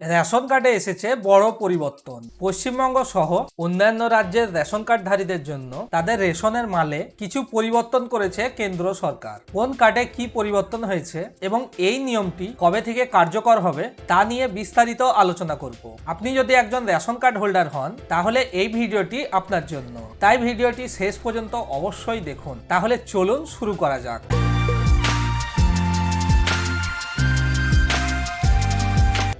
Ration কার্ডে এসেছে বড় পরিবর্তন। পশ্চিমবঙ্গ সহ অন্যান্য রাজ্যের রেশন কার্ডধারীদের জন্য তাদের রেশনের মালে কিছু পরিবর্তন করেছে কেন্দ্র সরকার। কোন কার্ডে কি পরিবর্তন হয়েছে এবং এই নিয়মটি কবে থেকে কার্যকর হবে তা নিয়ে বিস্তারিত আলোচনা করব। আপনি যদি একজন রেশন কার্ড হোল্ডার হন, তাহলে এই ভিডিওটি আপনার জন্য। তাই ভিডিওটি শেষ পর্যন্ত অবশ্যই দেখুন। তাহলে চলুন শুরু করা যাক।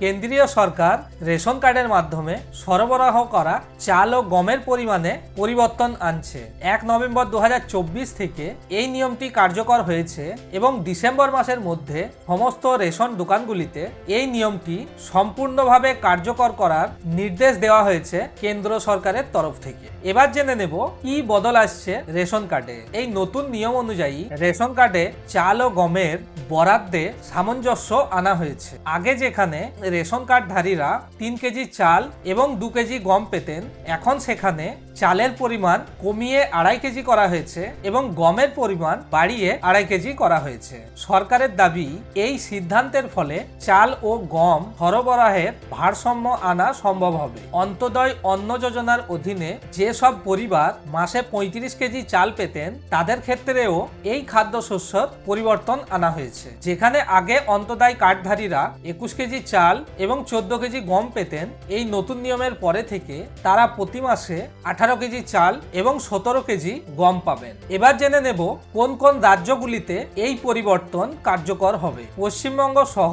কেন্দ্রীয় সরকার রেশন কার্ডের মাধ্যমে সরবরাহ করা চাল ও গমের পরিমাণে পরিবর্তন আনছে। এক নভেম্বর দু হাজার চব্বিশ থেকে এই নিয়মটি কার্যকর হয়েছে এবং ডিসেম্বর মাসের মধ্যে সমস্ত রেশন দোকানগুলিতে এই নিয়মটি সম্পূর্ণভাবে কার্যকর করার নির্দেশ দেওয়া হয়েছে কেন্দ্র সরকারের তরফ থেকে। এবার জেনে নেব কি বদল আসছে রেশন কার্ডে। এই নতুন নিয়ম অনুযায়ী রেশন কার্ডে চাল ও গমের বরাদ্দে সামঞ্জস্য আনা হয়েছে। আগে যেখানে রেশন কার্ডধারীরা তিন কেজি চাল এবং দু কেজি গম পেতেন। এখন সেখানে চালের পরিমাণ কমিয়ে আড়াই কেজি করা হয়েছে এবং গমের পরিমাণ বাড়িয়ে আড়াই কেজি করা হয়েছে। সরকারের দাবি, এই সিদ্ধান্তের ফলে চাল ও গম সরবরাহের ভারসাম্য আনা সম্ভব হবে। অন্তদয় অন্ন যোজনার অধীনে যেসব পরিবার মাসে পঁয়ত্রিশ কেজি চাল পেতেন, তাদের ক্ষেত্রেও এই খাদ্যশস্যর পরিবর্তন আনা হয়েছে। যেখানে আগে অন্তদায় কার্ডধারীরা একুশ কেজি চাল এবং চোদ্দ কেজি গম পেতেন। এই নতুন নিয়মের পরে থেকে তারা প্রতি মাসে আঠারো কেজি চাল এবং সতেরো কেজি গম পাবেন। এবার জেনে নেব কোন কোন রাজ্যগুলিতে এই পরিবর্তন কার্যকর হবে। পশ্চিমবঙ্গ সহ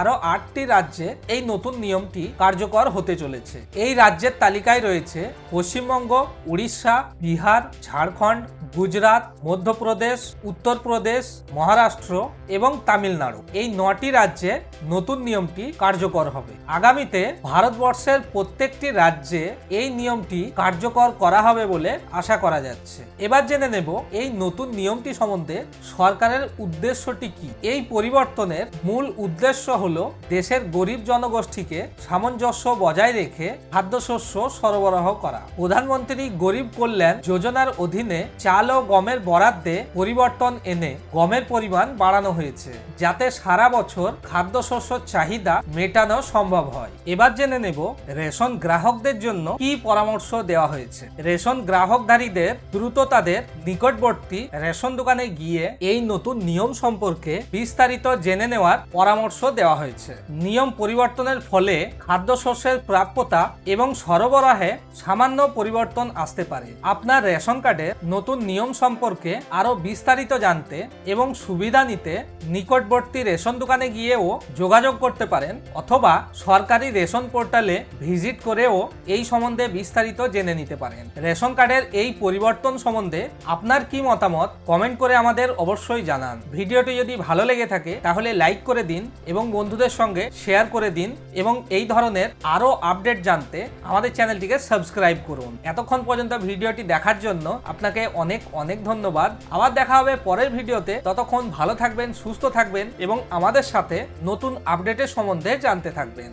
আরও আটটি রাজ্যে এই নতুন নিয়মটি কার্যকর হতে চলেছে। এই রাজ্যের তালিকায় রয়েছে পশ্চিমবঙ্গ, উড়িষ্যা, বিহার, ঝাড়খণ্ড, গুজরাট, মধ্যপ্রদেশ, উত্তরপ্রদেশ, মহারাষ্ট্র এবং তামিলনাড়ু। এই নটি রাজ্যে নতুন নিয়মটি কার্যকর হবে। আগামীতে ভারতবর্ষের প্রত্যেকটি রাজ্যে এই নিয়মটি কার্যকর করা হবে বলে আশা করা যাচ্ছে। এবার জেনে নেব এই নতুন নিয়মটি সম্বন্ধে সরকারের উদ্দেশ্যটি কি? এই পরিবর্তনের মূল উদ্দেশ্য হলো দেশের গরিব জনগোষ্ঠীকে সামঞ্জস্য বজায় রেখে খাদ্যশস্য সরবরাহ করা। প্রধানমন্ত্রী গরিব কল্যাণ যোজনার অধীনে চাল ও গমের বরাদ্দে পরিবর্তন এনে গমের পরিমাণ বাড়ানো হয়েছে। যাতে সারা বছর খাদ্যশস্য চাহিদা মেটানো সম্ভব হয়। এবার জেনে নেব রেশন গ্রাহকদের জন্য কি পরামর্শ দেওয়া হয়েছে। রেশন গ্রাহকধারীদের দ্রুত তাদের নিকটবর্তী রেশন দোকানে গিয়ে এই নতুন নিয়ম সম্পর্কে বিস্তারিত জেনে নেওয়ার পরামর্শ দেওয়া হয়েছে। নিয়ম পরিবর্তনের ফলে খাদ্যশস্যের প্রাপ্যতা এবং সরবরাহে সামান্য পরিবর্তন আসতে পারে। আপনার রেশন কার্ডের নতুন নিয়ম সম্পর্কে আরও বিস্তারিত জানতে এবং সুবিধা নিতে নিকটবর্তী রেশন দোকানে গিয়েও যোগাযোগ করতে পারেন অথবা সরকারি রেশন পোর্টালে ভিজিট করেও এই সম্বন্ধে বিস্তারিত জেনে নিতে পারেন। রেশন কার্ডের এই পরিবর্তন সম্বন্ধে আপনার কি মতামত কমেন্ট করে আমাদের অবশ্যই জানান। ভিডিওটি যদি ভালো লেগে থাকে, তাহলে লাইক করে দিন এবং বন্ধুদের সঙ্গে শেয়ার করে দিন এবং এই ধরনের আরও আপডেট জানতে আমাদের চ্যানেলটিকে সাবস্ক্রাইব করুন। এতক্ষণ পর্যন্ত ভিডিওটি দেখার জন্য আপনাকে অনেক অনেক ধন্যবাদ। আবার দেখা হবে পরের ভিডিওতে। ততক্ষণ ভালো থাকবেন, সুস্থ থাকবেন এবং আমাদের সাথে নতুন আপডেটের সম্বন্ধে জানতে থাকবেন।